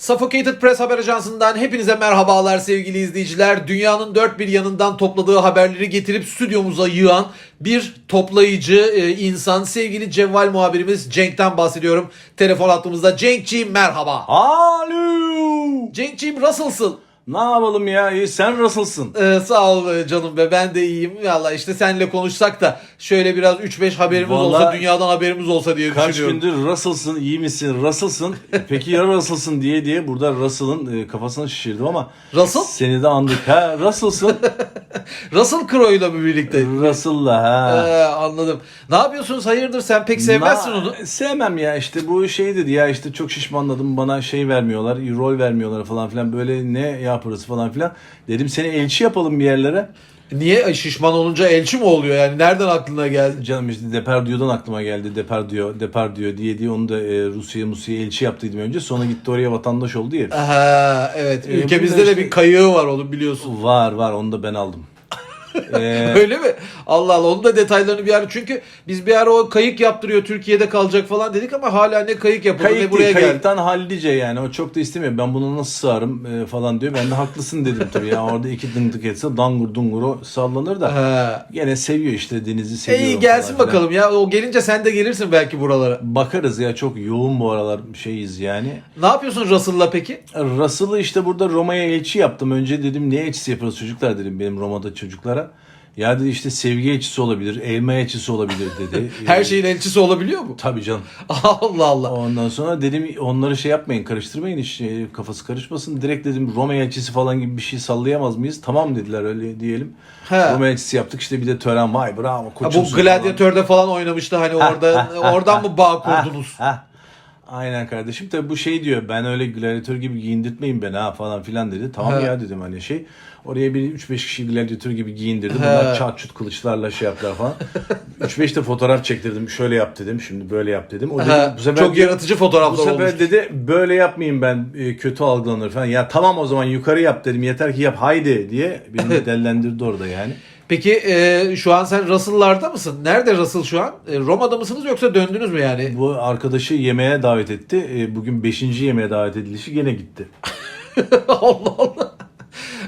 Suffocated Press Haber Ajansı'ndan hepinize merhabalar sevgili izleyiciler. Dünyanın dört bir yanından topladığı haberleri getirip stüdyomuza yığan bir toplayıcı e, insan sevgili Cevval muhabirimiz Cenk'ten bahsediyorum. Telefon hattımızda Cenk'ciğim merhaba. Alo. Cenk'ciğim nasılsın? Ne yapalım ya? İyi sen nasılsın? Ee, sağ ol canım be ben de iyiyim. Valla işte seninle konuşsak da şöyle biraz 3-5 haberimiz olsa Vallahi dünyadan haberimiz olsa diye Kaç düşünüyorum. gündür Russell'sın, iyi misin? Russell'sın. Peki ya Russell'sın diye diye burada Russell'ın e, kafasını şişirdim ama Russell? seni de andık. Ha Russell'sın. Russell Crowe'yla mı birlikte? Russell'la ha. Ee, anladım. Ne yapıyorsunuz? Hayırdır sen pek sevmezsin Na- onu. Sevmem ya işte bu şey dedi ya işte çok şişmanladım bana şey vermiyorlar rol vermiyorlar falan filan böyle ne yaparız falan filan. Dedim seni elçi yapalım bir yerlere. Niye Ay, şişman olunca elçi mi oluyor yani? Nereden aklına geldi? Canım işte Depardieu'dan aklıma geldi. Depardieu, Depardieu diye diye onu da e, Rusya'ya Musya'ya elçi yaptıydım önce. Sonra gitti oraya vatandaş oldu ya. Aha, evet. Ee, Ülkemizde de işte- bir kayığı var onu biliyorsun. Var var onu da ben aldım. Ee, Öyle mi? Allah Allah onun da detaylarını bir ara çünkü biz bir ara o kayık yaptırıyor Türkiye'de kalacak falan dedik ama hala ne kayık yapıldı ne kayık buraya değil, geldi. kayıktan hallice yani. O çok da istemiyor. Ben bunu nasıl sığarım e, falan diyor. Ben de haklısın dedim tabii. Ya orada iki dındık etse dangur dungur o sallanır da. Ha. Gene seviyor işte denizi seviyor. İyi gelsin falan bakalım ya. O gelince sen de gelirsin belki buralara. Bakarız ya çok yoğun bu aralar şeyiz yani. Ne yapıyorsun Russell'la peki? Russell'ı işte burada Roma'ya elçi yaptım. Önce dedim ne elçisi yaparız çocuklar dedim benim Roma'da çocuklara. Ya dedi işte sevgi elçisi olabilir, elma elçisi olabilir dedi. Her şeyin elçisi olabiliyor mu? Tabii canım. Allah Allah. Ondan sonra dedim onları şey yapmayın karıştırmayın hiç e, kafası karışmasın. Direkt dedim Roma elçisi falan gibi bir şey sallayamaz mıyız? Tamam dediler öyle diyelim. He. Roma elçisi yaptık işte bir de tören vay bravo Ha, koçumsun bu falan. gladyatörde falan oynamıştı hani orada oradan mı bağ kurdunuz? Aynen kardeşim. Tabi bu şey diyor ben öyle gladyatör gibi giyindirtmeyin beni ha falan filan dedi. Tamam He. ya dedim hani şey. Oraya bir 3-5 kişi gladyatör gibi giyindirdim. Bunlar çat çut kılıçlarla şey yaptılar falan. 3-5 de fotoğraf çektirdim. Şöyle yap dedim. Şimdi böyle yap dedim. O dedi, bu sefer çok yaratıcı bu fotoğraflar sefer olmuş. dedi böyle yapmayayım ben e, kötü algılanır falan. Ya tamam o zaman yukarı yap dedim. Yeter ki yap haydi diye beni dellendirdi orada yani. Peki e, şu an sen Russell'larda mısın? Nerede Russell şu an? E, Roma'da mısınız yoksa döndünüz mü yani? Bu arkadaşı yemeğe davet etti. E, Bugün 5. yemeğe davet edilişi gene gitti. Allah Allah.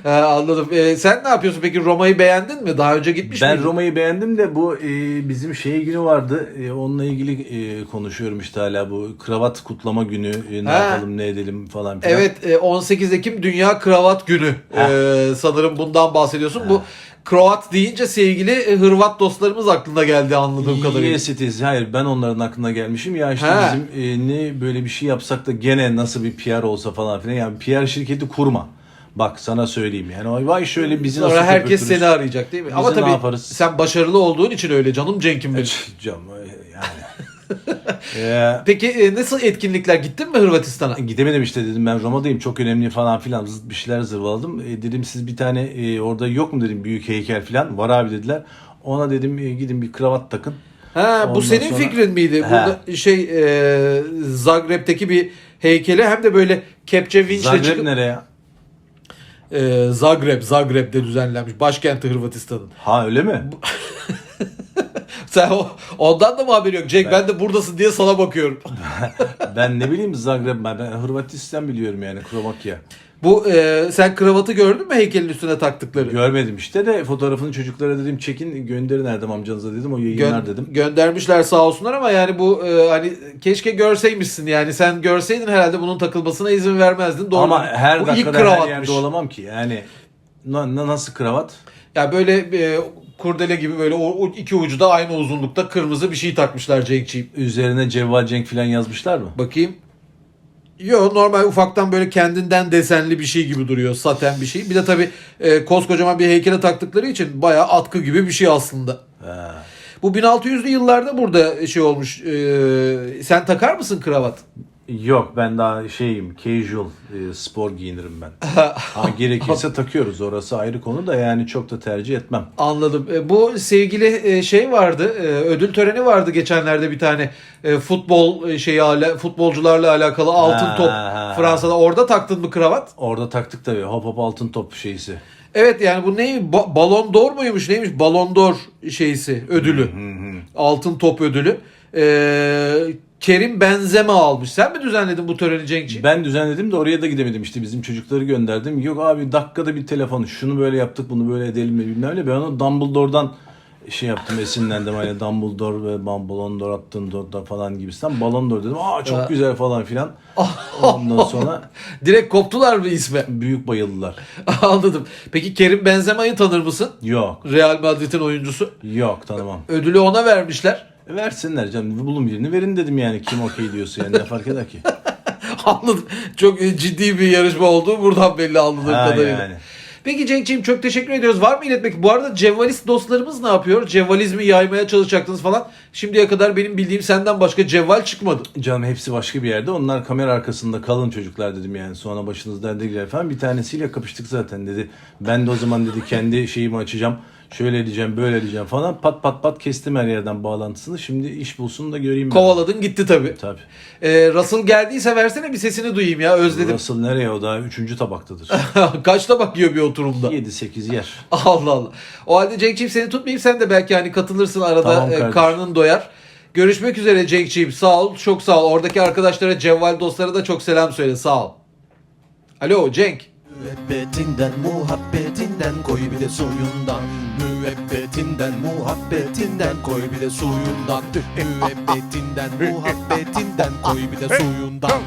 E, anladım. E, sen ne yapıyorsun peki? Roma'yı beğendin mi? Daha önce gitmiş Ben miydin? Roma'yı beğendim de bu e, bizim şey günü vardı. E, onunla ilgili e, konuşuyorum işte hala bu kravat kutlama günü. E, ne Ha. yapalım ne edelim falan filan. Evet e, 18 Ekim Dünya Kravat Günü. Ha. E, sanırım bundan bahsediyorsun. Bu Kroat deyince sevgili e, Hırvat dostlarımız aklına geldi anladığım kadarıyla. Yes it is. Hayır ben onların aklına gelmişim. Ya işte Ha. bizim e, ne böyle bir şey yapsak da gene nasıl bir PR olsa falan filan. Yani PR şirketi kurma. Bak sana söyleyeyim yani. Ay Vay şöyle bizi nasıl Sonra herkes köpürtürüz? seni arayacak değil mi? Ama de ne tabii yaparız? sen başarılı olduğun için öyle canım Cenk'im benim. Canım yani. Ee, Peki e, nasıl etkinlikler? Gittin mi Hırvatistan'a? Gidemedim işte dedim ben Roma'dayım çok önemli falan filan zıt bir şeyler zırvaladım. E, dedim siz bir tane e, orada yok mu dedim büyük heykel falan var abi dediler. Ona dedim e, gidin bir kravat takın. Ha, bu Ondan senin sonra- fikrin miydi? He. Burada şey e, Zagreb'teki bir heykele hem de böyle kepçe vinçle Zagreb çıkıp nereye? E, Zagreb, Zagreb'de düzenlenmiş. Başkenti Hırvatistan'ın. Ha öyle mi? Sen o, ondan da mı haberi yok? Cenk ben, de buradasın diye sana bakıyorum. ben ne bileyim Zagreb ben, ben Hırvatistan biliyorum yani Kromakya. Bu e, sen kravatı gördün mü heykelin üstüne taktıkları? Görmedim işte de fotoğrafını çocuklara dedim çekin gönderin Erdem amcanıza dedim o yayınlar Gö- dedim. Göndermişler sağ olsunlar ama yani bu e, hani keşke görseymişsin yani sen görseydin herhalde bunun takılmasına izin vermezdin. Doğru. Ama her bu ilk dakikada her yerde olamam ki yani na- na- nasıl kravat? Ya böyle e, kurdele gibi böyle o, o iki ucu da aynı uzunlukta kırmızı bir şey takmışlar Cenk'ciğim. Üzerine Cevval Cenk falan yazmışlar mı? Bakayım. Yo normal ufaktan böyle kendinden desenli bir şey gibi duruyor. Saten bir şey. Bir de tabii e, koskocaman bir heykele taktıkları için bayağı atkı gibi bir şey aslında. Ha. Bu 1600'lü yıllarda burada şey olmuş. E, sen takar mısın kravat? Yok ben daha şeyim casual e, spor giyinirim ben. ha, gerekirse takıyoruz orası ayrı konu da yani çok da tercih etmem. Anladım. E, bu sevgili e, şey vardı. e, ödül töreni vardı geçenlerde bir tane e, futbol e, şeyi ala- futbolcularla alakalı altın Ha, top ha, Fransa'da. Orada taktın mı kravat? Orada taktık tabii hop hop altın top şeysi. Evet yani bu neymiş? Ba- Ballon d'Or muymuş? Neymiş? Ballon d'Or şeysi, ödülü. Altın top ödülü. Ee, Kerim Benzema almış. Sen mi düzenledin bu töreni Cenk'ciğim? Ben düzenledim de oraya da gidemedim işte bizim çocukları gönderdim. Yok abi dakikada bir telefon şunu böyle yaptık bunu böyle edelim mi bilmem ne. Ben onu Dumbledore'dan şey yaptım esinlendim hani Dumbledore ve Ballon d'Or attın da falan gibisinden Ballon d'Or dedim. Aa çok Ha. güzel falan filan. Ondan sonra Direkt koptular mı isme? büyük bayıldılar. Anladım. Peki Kerim Benzema'yı tanır mısın? Yok Real Madrid'in oyuncusu. yok tanımam. Ödülü ona vermişler. Versinler canım bulun birini verin dedim yani kim okey diyorsa yani ne fark eder ki. Anladım. Çok ciddi bir yarışma olduğu buradan belli anladığım Ha, kadarıyla. yani. Peki Cenk'ciğim çok teşekkür ediyoruz. Var mı iletmek? Bu arada Cevvalist dostlarımız ne yapıyor? Cevvalizmi yaymaya çalışacaktınız falan. Şimdiye kadar benim bildiğim senden başka cevval çıkmadı. Canım hepsi başka bir yerde. Onlar kamera arkasında kalın çocuklar dedim yani. Sonra başınız derde girer falan. Bir tanesiyle kapıştık zaten dedi. Ben de o zaman dedi kendi şeyimi açacağım. Şöyle diyeceğim, böyle diyeceğim falan. Pat pat pat kestim her yerden bağlantısını. Şimdi iş bulsun da göreyim. ben. Kovaladın gitti tabii. Tabii. Ee, Russell geldiyse versene bir sesini duyayım ya özledim. Russell nereye o daha? Üçüncü tabaktadır. Kaç tabak yiyor bir oturumda? 7-8 yer. Allah Allah. O halde Cenk'ciğim seni tutmayayım sen de belki hani katılırsın arada Tamam e, kardeşim. karnın doyar. Görüşmek üzere Cenk'ciğim sağ ol çok sağ ol. Oradaki arkadaşlara Cevval dostlara da çok selam söyle sağ ol. Alo Cenk. Müebbetinden muhabbetinden koy bir de suyundan Müebbetinden muhabbetinden koy bir de suyundan Müebbetinden muhabbetinden koy bir de suyundan